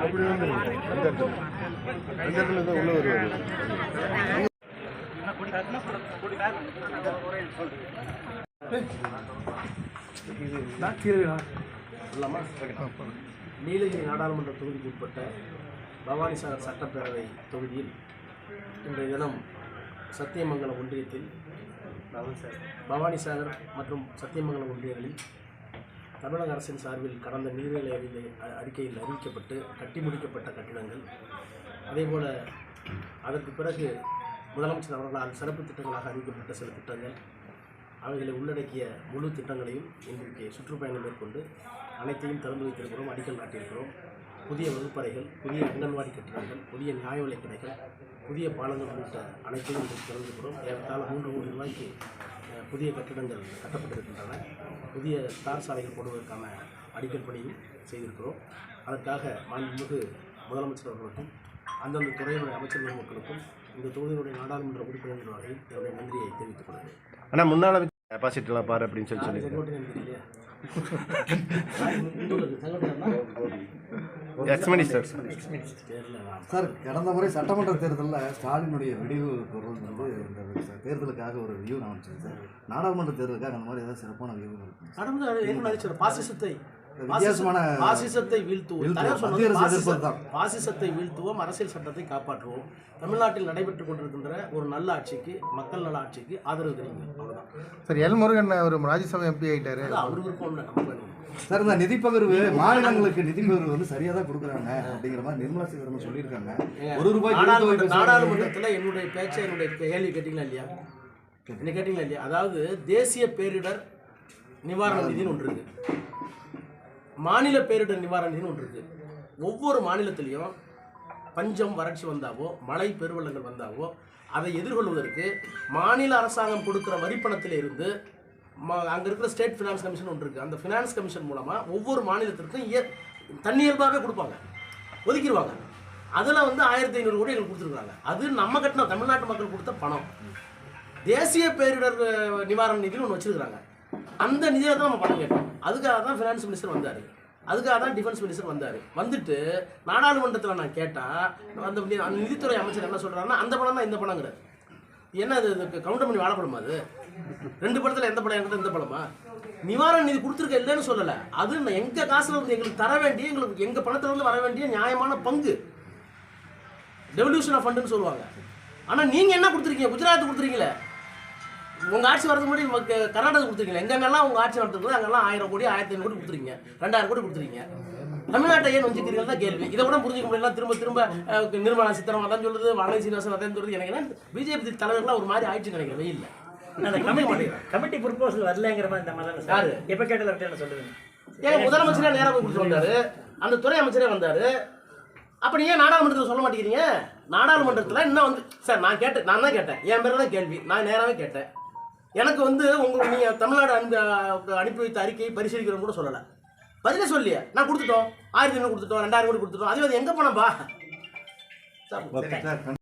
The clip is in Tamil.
அப்படி வந்து அந்த இடத்துல. அந்த இடத்துல தான் உள்ள வருவாரு. நீலகிரி நாடாளுமன்ற தொகுதிக்கு உட்பட்ட பவானிசாகர் சட்டப்பேரவை தொகுதியில் இன்றைய தினம் சத்தியமங்கலம் ஒன்றியத்தில் பவானிசாகர் மற்றும் சத்தியமங்கலம் ஒன்றியங்களில் தமிழக அரசின் சார்பில் கடந்த நீர்நிலை அறிக்கை அறிக்கையில் அறிவிக்கப்பட்டு கட்டி முடிக்கப்பட்ட கட்டிடங்கள். அதேபோல அதற்கு பிறகு முதலமைச்சர் அவர்களால் சிறப்பு திட்டங்களாக அறிவிக்கப்பட்ட சில திட்டங்கள். அவைகளை உள்ளடக்கிய முழு திட்டங்களையும் இன்றைக்கு சுற்றுப்பயணம் மேற்கொண்டு அனைத்தையும் திறந்து வைத்திருக்கிறோம் அடிக்கல் நாட்டியிருக்கிறோம். புதிய வகுப்பறைகள் புதிய அங்கன்வாடி கட்டிடங்கள் புதிய நியாய விலைக் கடைகள் புதிய பாலங்கள் உள்ளிட்ட அனைத்தையும் இன்றைக்கு திறந்திருக்கிறோம். ஏறத்தாழ மூன்று கோடி ரூபாய்க்கு புதிய கட்டிடங்கள் கட்டப்பட்டிருக்கின்றன. புதிய தார் சாலைகள் போடுவதற்கான அடிக்கல் பணியும் செய்திருக்கிறோம். அதற்காக மாண்புமிகு முதலமைச்சர் அவர்களுக்கும் அந்தந்த துறையினுடைய அமைச்சர்கள் மக்களுக்கும் இந்த தொகுதியினுடைய நாடாளுமன்ற உறுப்பினர்கள் வகையில் என்னுடைய நன்றியை தெரிவித்துக் கொள்கிறேன். ஆனால் முன்னாள் டெபாசிட்லாம் பாரு அப்படின்னு சொல்லி சொல்லி எக்ஸ் மினிஸ்டர். சார் கடந்த முறை சட்டமன்ற தேர்தலில் ஸ்டாலினுடைய விடிவு குரல் வந்து இந்த தேர்தலுக்காக ஒரு வியூ நான் வச்சேன் சார் நாடாளுமன்ற தேர்தலுக்காக அந்த மாதிரி ஏதாவது சிறப்பான வியூ இருக்கு. நடந்து அது ஏற்கனவே அறிவிச்சாரு. பாசிசத்தை பாசிசத்தை வீழ்த்துவோம். பாசிசத்தை வீழ்த்துவோம் அரசியல் சட்டத்தை காப்பாற்றுவோம். தமிழ்நாட்டில் நடைபெற்றுக் கொண்டிருக்கின்ற ஒரு நல்ல ஆட்சிக்கு மக்கள் நல ஆட்சிக்கு ஆதரவு தெரிவிங்க. அவ்வளவுதான். சார் எல் முருகன் அவர் ராஜ்யசபா எம்பி ஆயிட்டாரு. அவர் விருப்பம் இல்லை நம்ம வேணும் சார் இந்த நிதி பகிர்வு மாநிலங்களுக்கு நிதி பகிர்வு வந்து சரியாக தான் கொடுக்குறாங்க அப்படிங்கிற மாதிரி நிர்மலா சீதாராமன் சொல்லியிருக்காங்க. ஒரு ரூபாய் நாடாளுமன்ற நாடாளுமன்றத்தில் என்னுடைய பேச்சை என்னுடைய கேள்வி கேட்டீங்களா இல்லையா? என்ன கேட்டீங்களா இல்லையா? அதாவது தேசிய பேரிடர் நிவாரண நிதின்னு ஒன்று இருக்கு. மாநில பேரிடர் நிவாரண நிதின்னு ஒன்று இருக்கு. ஒவ்வொரு மாநிலத்திலையும் பஞ்சம் வறட்சி வந்தாவோ மழை பெருவெள்ளங்கள் வந்தாவோ அதை எதிர்கொள்வதற்கு மாநில அரசாங்கம் கொடுக்குற வரிப்பணத்தில் இருந்து அங்கே இருக்கிற ஸ்டேட் ஃபினான்ஸ் கமிஷன் ஒன்று இருக்குது அந்த ஃபினான்ஸ் கமிஷன் மூலமாக ஒவ்வொரு மாநிலத்திற்கும் இய தன்னியல்பாகவே கொடுப்பாங்க. ஒதுக்கிடுவாங்க அதில் வந்து ஆயிரத்தி ஐநூறு கோடி எங்களுக்கு கொடுத்துருக்காங்க அது நம்ம கட்டின தமிழ்நாட்டு மக்கள் கொடுத்த பணம். தேசிய பேரிடர் நிவாரண நிதினு ஒன்று வச்சிருக்கிறாங்க. அந்த நிதியை தான் நம்ம பணம் கேட்டோம். அதுக்காக தான் ஃபினான்ஸ் மினிஸ்டர் வந்தார். அதுக்காக தான் டிஃபென்ஸ் மினிஸ்டர் வந்தார். வந்துட்டு நாடாளுமன்றத்தில் நான் கேட்டால் அந்த நிதித்துறை அமைச்சர் என்ன சொல்கிறாருன்னா அந்த பணம் தான் இந்த பணங்கிறார் என்ன அது கவுண்டர் பண்ணி வாழப்படும் அது? ரெண்டு படத்தில் எந்த படம் என்கிட்ட இந்த படமா? நிவாரண நிதி கொடுத்துருக்க இல்லைன்னு சொல்லலை. அது நான் எங்க காசுல இருந்து எங்களுக்கு தர வேண்டிய எங்களுக்கு எங்க பணத்துல இருந்து வர வேண்டிய நியாயமான பங்கு. டெவல்யூஷன் ஆஃப் ஃபண்டுன்னு சொல்லுவாங்க. ஆனா நீங்க என்ன கொடுத்துருக்கீங்க? குஜராத் கொடுத்துருக்கீங்களே. உங்க ஆட்சி வரதுக்கு முன்னாடி கர்நாடகா கொடுத்துருக்கீங்க எங்கெங்கெல்லாம் உங்க ஆட்சி வரதுக்கு அங்கெல்லாம் ஆயிரம் கோடி ஆயிரத்தி ஐநூறு கோடி கொடுத்துருக்கீங்க. ரெண்டாயிரம் கோடி கொடுத்துருக்கீங்க. தமிழ்நாட்டை ஏன் வச்சுக்கிறீர்கள் தான் கேள்வி. இதை கூட புரிஞ்சுக்க முடியல. திரும்ப திரும்ப நிர்மலா சீதாராமன் அதான் சொல்லுது வானதி சீனிவாசன் அதான் சொல்லுது. எனக்கு என்ன பிஜேபி தலைவர்கள்லாம் ஒரு மாதிரி ஆயிடுச்சு நினைக்கிறேன் வெயில்ல அந்த கமிட்டி கமிட்டி ப்ரொபோசல் வரலங்கிற மாதிரி இந்த மாதிரி? சார்? எப்போ கேட்டாலும் என்ன சொல்லுங்க ஏங்க முதலமைச்சரே நேரா போய் கொடுத்து வந்தாரு. அந்த துறை அமைச்சரே வந்தாரு. அப்ப நீ ஏன் நாடாளுமன்றத்தில் சொல்ல மாட்டேங்கிறீங்க? நாடாளுமன்றத்தில் இன்னும் வந்து சார் நான் கேட்டேன் நான் தான் கேட்டேன். என் பேர் தான் கேள்வி. நான் நேராவே கேட்டேன். எனக்கு வந்து உங்க நீங்க தமிழ்நாடு அனுப்பி அனுப்பி வைத்த அறிக்கையை பரிசீலிக்கிறோம் கூட சொல்லலை. பதிலே சொல்லியே நான் கொடுத்துட்டோம். ஆயிரத்தி ஐநூறு கொடுத்துட்டோம். ரெண்டாயிரம் கோடி கொடுத்துட்டோம். அது எங்க போனப்பா